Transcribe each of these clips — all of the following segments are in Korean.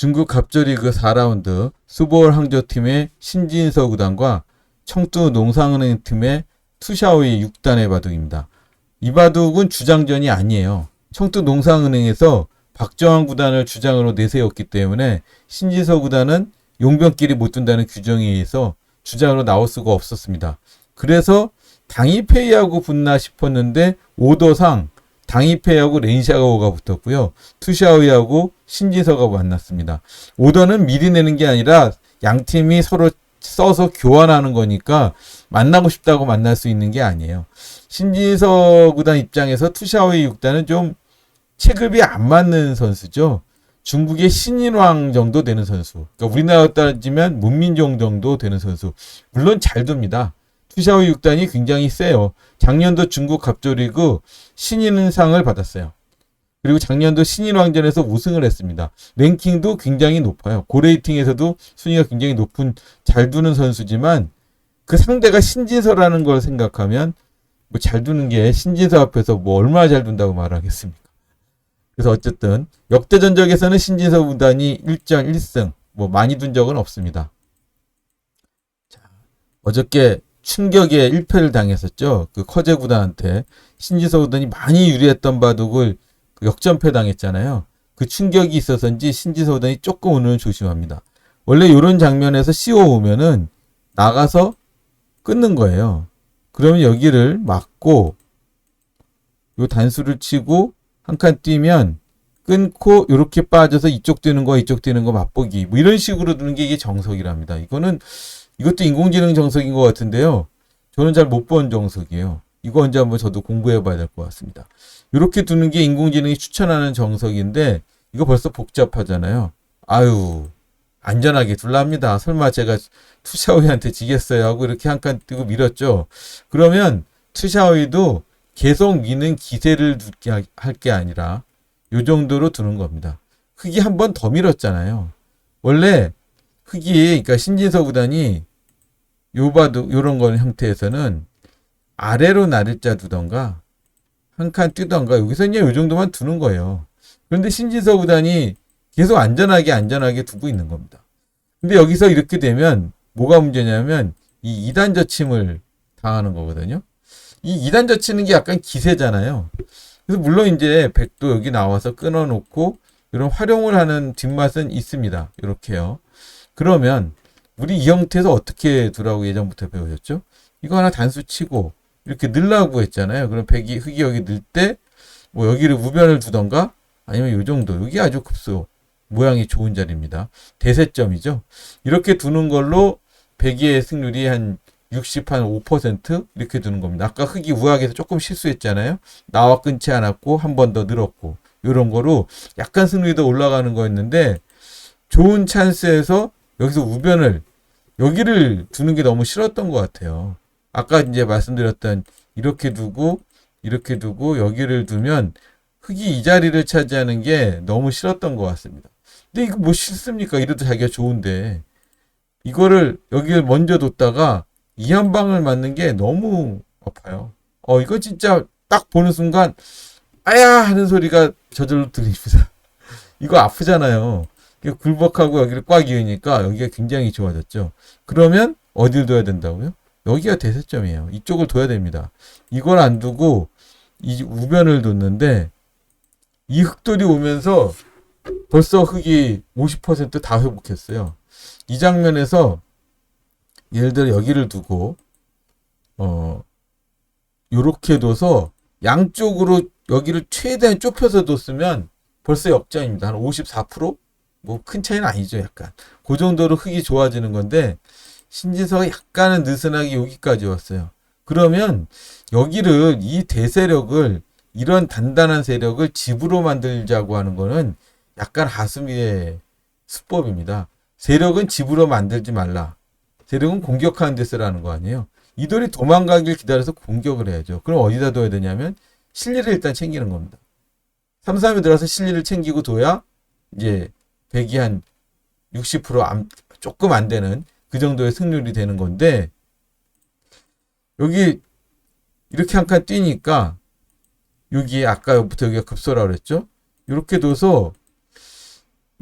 중국 갑조리그 4라운드 수보월 항저팀의 신진서 구단과 청두 농상은행 팀의 투샤오의 6단의 바둑입니다. 이 바둑은 주장전이 아니에요. 청두 농상은행에서 박정환 구단을 주장으로 내세웠기 때문에 신진서 구단은 용병끼리 못 둔다는 규정에 의해서 주장으로 나올 수가 없었습니다. 그래서 당이페이하고 붙나 싶었는데 오더상 당이페이하고 렌샤가오가 붙었고요. 투샤오이하고 신지서가 만났습니다. 오더는 미리 내는 게 아니라 양 팀이 서로 써서 교환하는 거니까 만나고 싶다고 만날 수 있는 게 아니에요. 신지서 구단 입장에서 투샤오이 6단은 좀 체급이 안 맞는 선수죠. 중국의 신인왕 정도 되는 선수. 그러니까 우리나라 따지면 문민종 정도 되는 선수. 물론 잘 둡니다. 투샤오이 6단이 굉장히 세요. 작년도 중국 갑조리그 신인상을 받았어요. 그리고 작년도 신인왕전에서 우승을 했습니다. 랭킹도 굉장히 높아요. 고레이팅에서도 순위가 굉장히 높은 잘 두는 선수지만 그 상대가 신진서라는 걸 생각하면 뭐 잘 두는 게 신진서 앞에서 뭐 얼마나 잘 둔다고 말하겠습니까? 그래서 어쨌든 역대 전적에서는 신진서 구단이 1전 1승 뭐 많이 둔 적은 없습니다. 자, 어저께 충격의 1패를 당했었죠. 그 커제 구단한테 신진서 구단이 많이 유리했던 바둑을 그 역전패 당했잖아요. 그 충격이 있어서인지 신진서 구단이 조금 오늘은 조심합니다. 원래 이런 장면에서 씌워오면은 나가서 끊는 거예요. 그러면 여기를 막고 요 단수를 치고 한 칸 뛰면 끊고 이렇게 빠져서 이쪽 뛰는 거 이쪽 뛰는 거 맛보기 뭐 이런 식으로 두는 게 이게 정석이랍니다. 이거는 이것도 인공지능 정석인 것 같은데요. 저는 잘 못 본 정석이에요. 이거 언제 한번 저도 공부해 봐야 될 것 같습니다. 이렇게 두는 게 인공지능이 추천하는 정석인데 이거 벌써 복잡하잖아요. 아유 안전하게 둘랍니다. 설마 제가 투샤오이한테 지겠어요 하고 이렇게 한 칸 뜨고 밀었죠. 그러면 투샤오이도 계속 미는 기세를 두게 할 게 아니라 요 정도로 두는 겁니다. 흑이 한 번 더 밀었잖아요. 원래 흑이 그러니까 신진서 구단이 요바도 요런 거 형태에서는 아래로 나를자 두던가 한칸 뛰던가 여기서 이제 요 정도만 두는 거예요. 그런데 신진서 구단이 계속 안전하게 안전하게 두고 있는 겁니다. 근데 여기서 이렇게 되면 뭐가 문제냐면 이 2단 저침을 당하는 거거든요. 이 2단 저치는 게 약간 기세잖아요. 그래서 물론 이제 백도 여기 나와서 끊어 놓고 이런 활용을 하는 뒷맛은 있습니다. 이렇게요. 그러면 우리 이 형태에서 어떻게 두라고 예전부터 배우셨죠? 이거 하나 단수 치고 이렇게 넣으라고 했잖아요. 그럼 백이 흙이 여기 넣을 때뭐 여기를 우변을 두던가 아니면 이 정도 여기 아주 급소 모양이 좋은 자리입니다. 대세점이죠. 이렇게 두는 걸로 백이의 승률이 한 60, 한 5% 이렇게 두는 겁니다. 아까 흙이 우악에서 조금 실수했잖아요. 나와 끊지 않았고 한 번 더 늘었고 이런 거로 약간 승률이 더 올라가는 거였는데 좋은 찬스에서 여기서 우변을 여기를 두는 게 너무 싫었던 것 같아요. 아까 이제 말씀드렸던 이렇게 두고 이렇게 두고 여기를 두면 흙이 이 자리를 차지하는 게 너무 싫었던 것 같습니다. 근데 이거 뭐 싫습니까? 이래도 자기가 좋은데 이거를 여기를 먼저 뒀다가 이 한 방을 맞는 게 너무 아파요. 어 이거 진짜 딱 보는 순간 아야 하는 소리가 저절로 들립니다. 이거 아프잖아요. 이거 굴복하고 여기를 꽉 이으니까 여기가 굉장히 좋아졌죠. 그러면 어디를 둬야 된다고요? 여기가 대세점이에요. 이쪽을 둬야 됩니다. 이걸 안 두고 이 우변을 뒀는데 이 흑돌이 오면서 벌써 흑이 50%다 회복했어요. 이 장면에서 예를 들어 여기를 두고 어 요렇게 둬서 양쪽으로 여기를 최대한 좁혀서 뒀으면 벌써 역전입니다. 한 54%? 뭐 큰 차이는 아니죠, 약간. 그 정도로 흙이 좋아지는 건데 신진서가 약간은 느슨하게 여기까지 왔어요. 그러면 여기를 이 대세력을 이런 단단한 세력을 집으로 만들자고 하는 거는 약간 하수미의 수법입니다. 세력은 집으로 만들지 말라. 세력은 공격하는 데 쓰라는 거 아니에요. 이 돌이 도망가길 기다려서 공격을 해야죠. 그럼 어디다 둬야 되냐면 실리를 일단 챙기는 겁니다. 3, 3에 들어서 실리를 챙기고 둬야 이제 백이 한 60% 안, 조금 안 되는 그 정도의 승률이 되는 건데 여기 이렇게 한 칸 뛰니까 여기 아까부터 여기가 급소라 그랬죠? 이렇게 둬서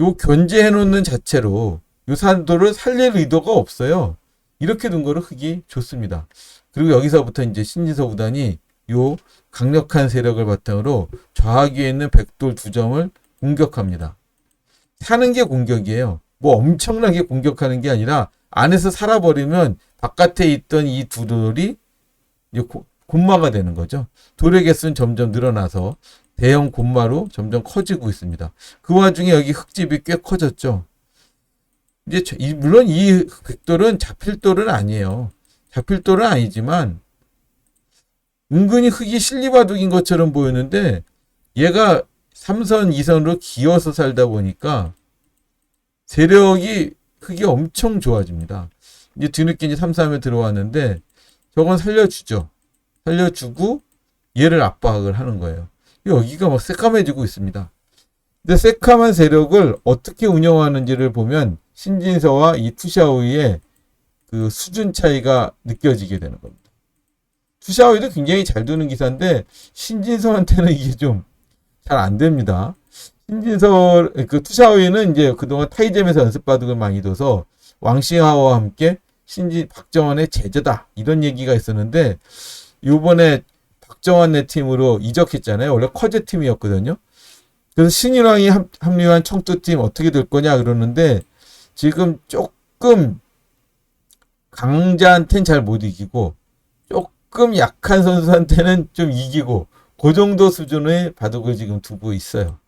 요 견제해 놓는 자체로 요 산도를 살릴 의도가 없어요. 이렇게 둔 거를 흑이 좋습니다. 그리고 여기서부터 이제 신지서 구단이 요 강력한 세력을 바탕으로 좌하기에 있는 백돌 두 점을 공격합니다. 사는 게 공격이에요. 뭐 엄청나게 공격하는 게 아니라 안에서 살아버리면 바깥에 있던 이 고- 곤마가 되는 거죠. 돌의 개수는 점점 늘어나서 대형 곤마로 점점 커지고 있습니다. 그 와중에 여기 흙집이 꽤 커졌죠. 이제 물론 이 백돌은 잡힐 돌은 아니에요. 잡힐 돌은 아니지만 은근히 흙이 실리바둑인 것처럼 보였는데 얘가 3선, 2선으로 기어서 살다 보니까 세력이 흙이 엄청 좋아집니다. 이제 뒤늦게 이제 3, 3에 들어왔는데 저건 살려주죠. 살려주고 얘를 압박을 하는 거예요. 여기가 막 새까매지고 있습니다. 근데 새까만 세력을 어떻게 운영하는지를 보면 신진서와 이 투샤오이의 그 수준 차이가 느껴지게 되는 겁니다. 투샤오이도 굉장히 잘 두는 기사인데 신진서한테는 이게 좀 잘 안 됩니다. 신진서 그 투샤오이는 이제 그동안 타이잼에서 연습바둑을 많이 둬서 왕싱하와 함께 신진 박정환의 제자다 이런 얘기가 있었는데 요번에 박정환네 팀으로 이적했잖아요. 원래 커제 팀이었거든요. 그래서 신인왕이 합- 합류한 청두팀 어떻게 될 거냐 그러는데 지금 조금 강자한테는 잘못 이기고 조금 약한 선수한테는 좀 이기고 그 정도 수준의 바둑을 지금 두고 있어요.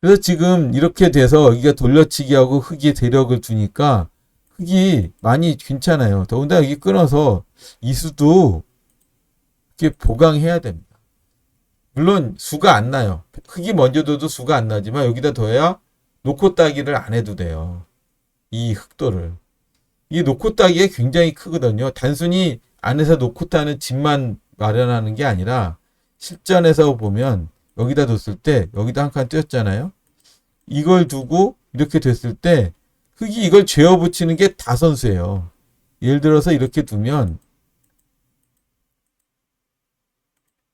그래서 지금 이렇게 돼서 여기가 돌려치기하고 흙이 대력을 두니까 흙이 많이 괜찮아요. 더군다나 여기 끊어서 이수도 이렇게 보강해야 됩니다. 물론 수가 안 나요. 흙이 먼저 둬도 수가 안 나지만 여기다 둬야 놓고 따기를 안 해도 돼요. 이 흑도를. 이 놓고 따기가 굉장히 크거든요. 단순히 안에서 놓고 따는 집만 마련하는 게 아니라 실전에서 보면 여기다 뒀을 때 여기다 한 칸 띄었잖아요. 이걸 두고 이렇게 됐을 때 흙이 이걸 죄어 붙이는 게 다 선수예요. 예를 들어서 이렇게 두면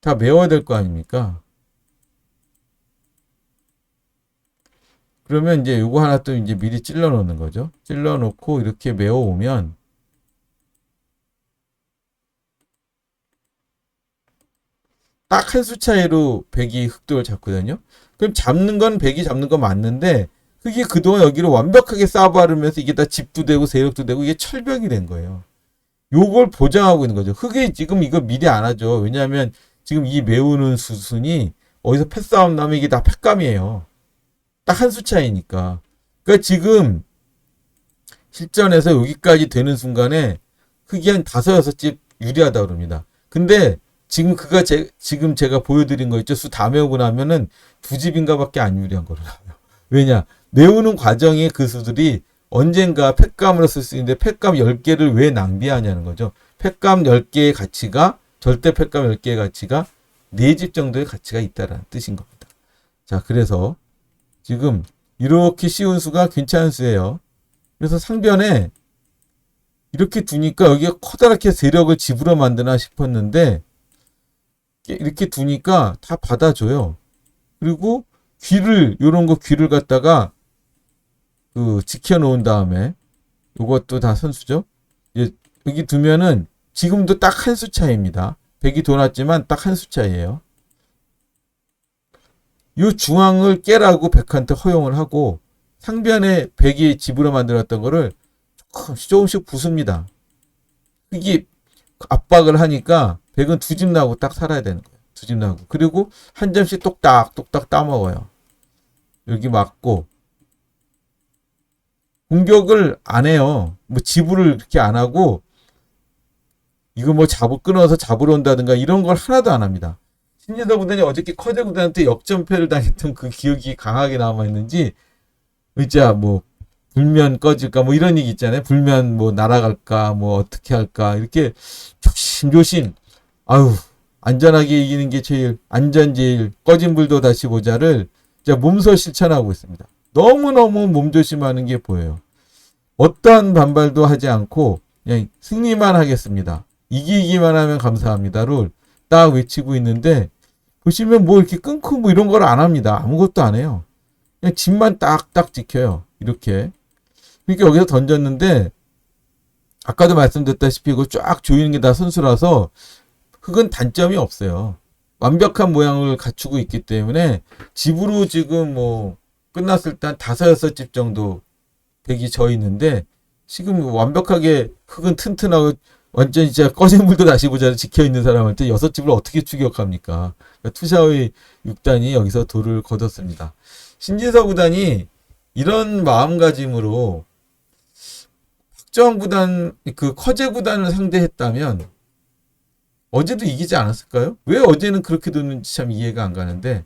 다 메워야 될 거 아닙니까? 그러면 이제 요거 하나 또 이제 미리 찔러 놓는 거죠. 찔러 놓고 이렇게 메워 오면 딱 한 수 차이로 백이 흑돌을 잡거든요. 그럼 잡는 건 백이 잡는 건 맞는데 흑이 그동안 여기를 완벽하게 쌓아바르면서 이게 다 집도 되고 세력도 되고 이게 철벽이 된 거예요. 요걸 보장하고 있는 거죠. 흑이 지금 이거 미리 안 하죠. 왜냐하면 지금 이 메우는 수순이 어디서 패싸움 나면 이게 다 패감이에요. 딱 한 수 차이니까. 그러니까 지금 실전에서 여기까지 되는 순간에 흑이 한 다섯 여섯 집 유리하다 그럽니다. 근데 지금 그가 제, 지금 제가 보여드린 거 있죠. 수다 메우고 나면은 두 집인가밖에 안 유리한 거로 나와요. 왜냐? 메우는 과정에 그 수들이 언젠가 팩감으로 쓸 수 있는데 팩감 10개를 왜 낭비하냐는 거죠. 팩감 10개의 가치가 절대 팩감 10개의 가치가 4집 정도의 가치가 있다라는 뜻인 겁니다. 자, 그래서 지금 이렇게 쉬운 수가 괜찮은 수예요. 그래서 상변에 이렇게 두니까 여기가 커다랗게 세력을 집으로 만드나 싶었는데 이렇게 두니까 다 받아줘요. 그리고 귀를 요런 거 귀를 갖다가 그 지켜 놓은 다음에 요것도 다 선수죠. 예, 여기 두면은 지금도 딱 한 수 차이입니다. 백이 돌았지만 딱 한 수 차이예요. 요 중앙을 깨라고 백한테 허용을 하고 상변에 백이 집으로 만들었던 거를 조금씩 조금씩 부숩니다. 이게 압박을 하니까 백은 두 집 나고 딱 살아야 되는 거예요. 두 집 나고. 그리고 한 점씩 똑딱 똑딱 따먹어요. 여기 맞고 공격을 안 해요. 뭐 지불을 이렇게 안 하고 이거 뭐 잡을 끊어서 잡으러 온다든가 이런 걸 하나도 안 합니다. 신예도 구단이 어저께 커제 구단한테 역전패를 당했던 그 기억이 강하게 남아 있는지 의자 뭐 불면 꺼질까 뭐 이런 얘기 있잖아요. 불면 뭐 날아갈까 뭐 어떻게 할까 이렇게 조심조심 아유 안전하게 이기는 게 제일 안전 제일 꺼진 불도 다시 보자를 몸소 실천하고 있습니다. 너무너무 몸조심하는 게 보여요. 어떠한 반발도 하지 않고 그냥 승리만 하겠습니다. 이기기만 하면 감사합니다를 딱 외치고 있는데 보시면 뭐 이렇게 끊고 뭐 이런 걸 안 합니다. 아무것도 안 해요. 그냥 집만 딱딱 지켜요. 이렇게. 그러니까 여기서 던졌는데 아까도 말씀드렸다시피 이거 쫙 조이는 게 다 선수라서 흙은 단점이 없어요. 완벽한 모양을 갖추고 있기 때문에 집으로 지금 뭐 끝났을 때 한 다섯 여섯 집 정도 백이 져 있는데 지금 완벽하게 흙은 튼튼하고 완전히 진짜 꺼진 물도 다시 보자를 지켜 있는 사람한테 여섯 집을 어떻게 추격합니까? 그러니까 투샤의 6단이 여기서 돌을 거뒀습니다. 신진서 구단이 이런 마음가짐으로 박정환 구단 그 커제 구단을 상대했다면 어제도 이기지 않았을까요? 왜 어제는 그렇게 뒀는지 참 이해가 안 가는데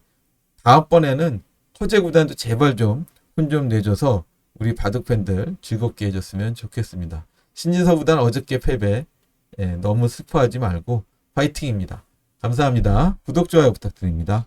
다음번에는 커제 구단도 제발 좀혼좀 내줘서 우리 바둑 팬들 즐겁게 해줬으면 좋겠습니다. 신진서 구단 어저께 패배 예, 너무 슬퍼하지 말고 파이팅입니다. 감사합니다. 구독 좋아요 부탁드립니다.